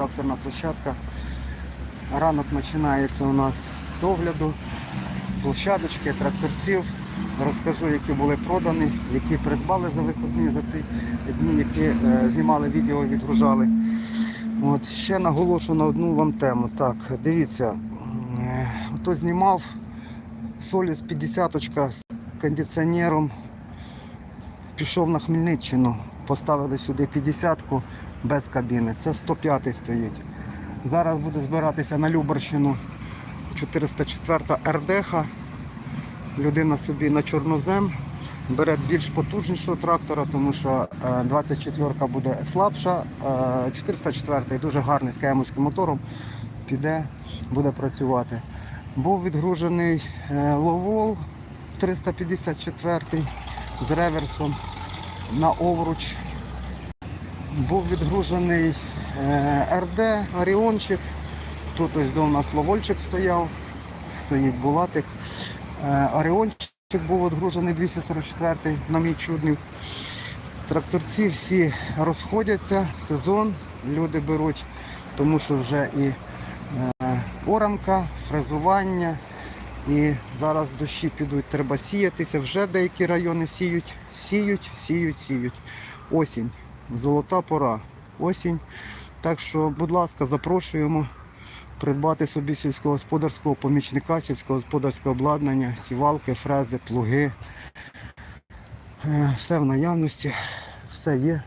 Тракторна площадка. Ранок починається у нас з огляду площадочки, тракторців. Розкажу, які були продані, які придбали за вихідні, за ті дні, які е, знімали відео, відгружали. От, ще наголошу на одну вам тему. Так, дивіться, е, ото знімав Соліс 50 з кондиціонером. Пішов на Хмельниччину, поставили сюди 50-ку без кабіни. Це 105 стоїть. Зараз буде збиратися на Любарщину 404 РДХ. Людина собі на чорнозем бере більш потужнішого трактора, тому що 24-ка буде слабша, е, 404 дуже гарний з кемовським мотором, піде, буде працювати. Був відгружений е, Ловол 354 з реверсом на овруч. Був відгружений е, РД, Оріончик. Тут ось до нас Ловольчик стояв, стоїть Булатик. Е, Оріончик був відгружений 244 на мій чудний. Тракторці всі розходяться, сезон, люди беруть, тому що вже і е, оранка, фрезування, і зараз дощі підуть, треба сіятися. Вже деякі райони сіють, сіють, сіють, сіють. Осінь, золота пора. Осінь. Так що, будь ласка, запрошуємо придбати собі сільськогосподарського помічника, сільськогосподарського обладнання, сівалки, фрези, плуги. Е, Все в наявності, все є.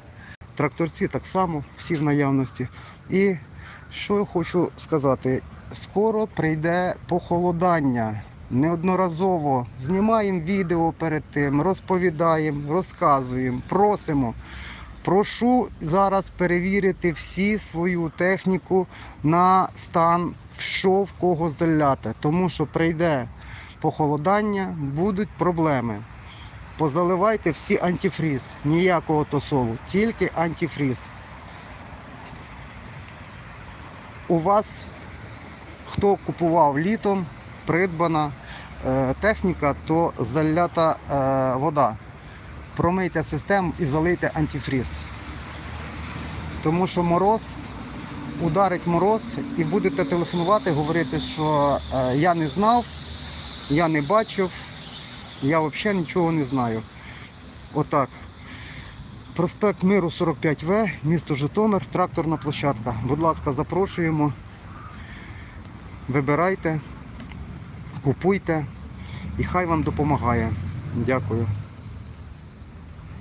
Тракторці так само, всі в наявності. І що я хочу сказати, скоро прийде похолодання. Неодноразово знімаємо відео перед тим, розповідаємо, розказуємо, просимо. Прошу зараз перевірити всі свою техніку на стан, що в кого заляти, тому що прийде похолодання, будуть проблеми. Позаливайте всі антифріз, ніякого тосолу, тільки антифріз. У вас, хто купував літом, придбана е, техніка, то залята е, вода. Промийте систему і залийте антифріз. Тому що мороз, ударить мороз і будете телефонувати, говорити, що е, я не знав, я не бачив, я взагалі нічого не знаю. Отак. Проспект Миру 45В, місто Житомир, тракторна площадка. Будь ласка, запрошуємо. Вибирайте, купуйте і хай вам допомагає. Дякую.